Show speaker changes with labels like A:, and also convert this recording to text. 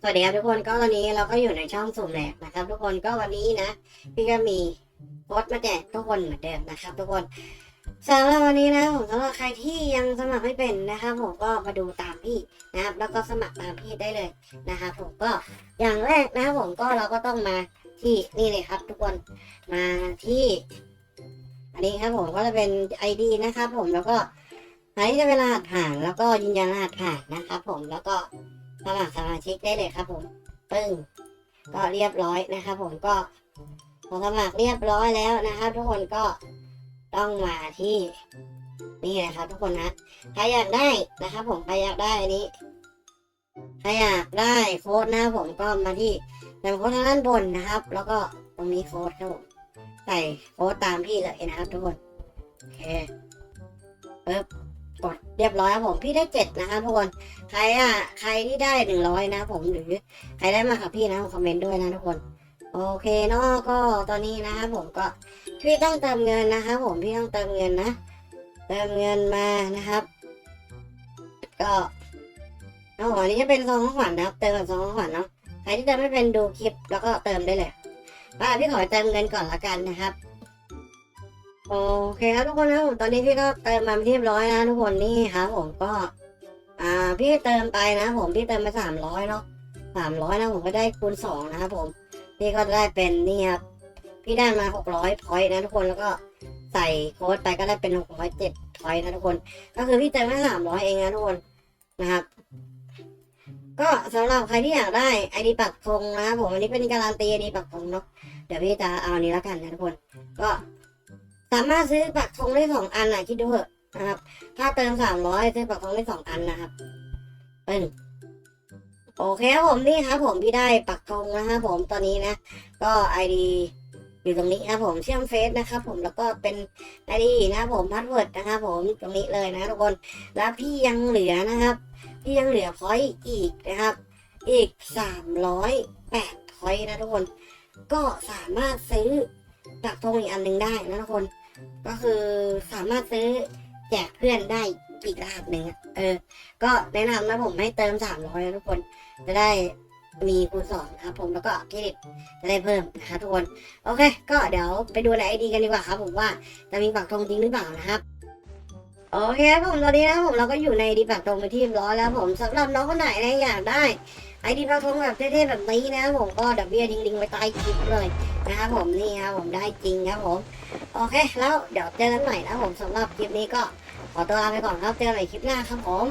A: สวัสดีครับทุกคนก็ตอนนี้เราก็อยู่ในช่องสุ่มแหลกนะครับ ทุกคนก็วันนี้นะ พี่ก็มีโพสต์มาแจกทุกคนเหมือนเดิมนะครับ ทุกคนสำหรับวันนี้นะผมสำหรับใครที่ยังสมัครไม่เป็นนะครับ ผมก็มาดูตามพี่นะครับ แล้วก็สมัครตามพี่ได้เลยนะครับผมก็อย่างแรกนะครับผมก็เราก็ต้องมาที่นี่เลยครับ ทุกคนมาที่ อันนี้ครับผมก็จะเป็น ID นะครับ ผมแล้วก็อันนี้จะเป็นรหัสผ่านแล้วก็ยืนยันรหัสผ่านนะครับ ผมแล้วก็ สมัครสมาชิกได้เลยครับผมปึ้งก็เรียบร้อยนะครับผมก็พอสมัครเรียบร้อยแล้วนะครับ ทุกคนก็ต้องมาที่นี่นะครับทุกคนนะใครอยากได้นะครับ ผมใครอยากได้อันนี้ใครอยากได้โค้ดนะผมก็มาที่แต่โค้ดทางด้านบนนะครับ แล้วก็ตรงนี้โค้ดครับผมใส่โค้ดตามพี่เลยนะครับ ทุกคนโอเค กดเรียบร้อยครับผมพี่ได้เจ็ดนะครับทุกคนใครอะใครที่ได้หนึ่งร้อยนะครับผมหรือใครได้มากับพี่นะคอมเมนต์ด้วยนะทุกคน โอเคเนาะก็ตอนนี้นะครับผมก็พี่ต้องเติมเงินนะครับผมพี่ต้องเติมเงินนะ เติมเงินมานะครับ ก็เอาอันนี้จะเป็นซองของขวัญนะครับ เติมกับซองของขวัญเนาะใครที่เติมไม่เป็นดูคลิปแล้วก็เติมได้เลยอ่าพี่ขอเติมเงินก่อนละกันนะครับ โอเคครับทุกคนนะผมตอนนี้พี่ก็เติมมาเรียบร้อยนะทุกคนนี่ครับผมก็ อ่าพี่เติมไปนะ ผมพี่เติมไปสามร้อยเนาะสามร้อยนะผมก็ได้คูณสองนะครับผมพี่ก็ได้เป็นนี่ครับพี่ได้มาหกร้อยพอยต์นะทุกคนแล้วก็ใส่โค้ดไปก็ได้เป็นหกร้อยเจ็ดพอยต์นะทุกคน ก็คือพี่เติมแค่สามร้อยเองนะทุกคนนะครับ ก็สำหรับใครที่อยากได้ไอดีปักธงนะครับผมอันนี้เป็นการันตีไอดีปักธงเนาะเดี๋ยวพี่จะเอาอันนี้แล้วกันนะทุกคน ก็ สามารถซื้อปักธงได้สองอันนะคิดดูเถอะนะครับ ถ้าเติมสามร้อยซื้อปักธงได้สองอันนะครับ เปึ้งโอเคครับผมนี่ครับ ผมพี่ได้ปักธงนะครับผมตอนนี้นะ ก็ไอดีอยู่ตรงนี้ครับผมเชื่อมเฟซนะครับผมแล้วก็เป็นไอดีนะครับผมพาสเวิร์ดนะครับผมตรงนี้เลยนะทุกคน แล้วพี่ยังเหลือนะครับ พี่ยังเหลือพอยอีกนะครับ อีกสามร้อยแปดพอยนะทุกคน ก็สามารถซื้อปักธงอีกอันหนึ่งได้นะทุกคน ก็คือสามารถซื้อแจกเพื่อนได้อีกรหัสหนึ่งเออ ก็แนะนำนะผมให้เติมสามร้อยนะทุกคน จะได้มีคูณสองนะครับผมแล้วก็เครดิตจะได้เพิ่มนะครับทุกคน โอเค ก็เดี๋ยวไปดูในไอดีกันดีกว่าครับ ผมว่าจะมีปักธงจริงหรือเปล่านะครับโอเคครับผมตอนนี้นะผมเราก็อยู่ในดีปักธงไปที่เรียบร้อยแล้วผมสำหรับน้องคนไหนนะอยากได้ ไอดีพักทงแบบเท่ๆแบบนี้นะผมก็ดับเบี้ยทิ้งลิงไว้ใต้คลิปเลยนะครับผมนี่ครับผมได้จริงครับผมโอเค แล้วเดี๋ยวเจอกันใหม่นะครับผมสำหรับคลิปนี้ก็ขอตัวลาไปก่อนครับเจอกันใหม่คลิปหน้าครับผม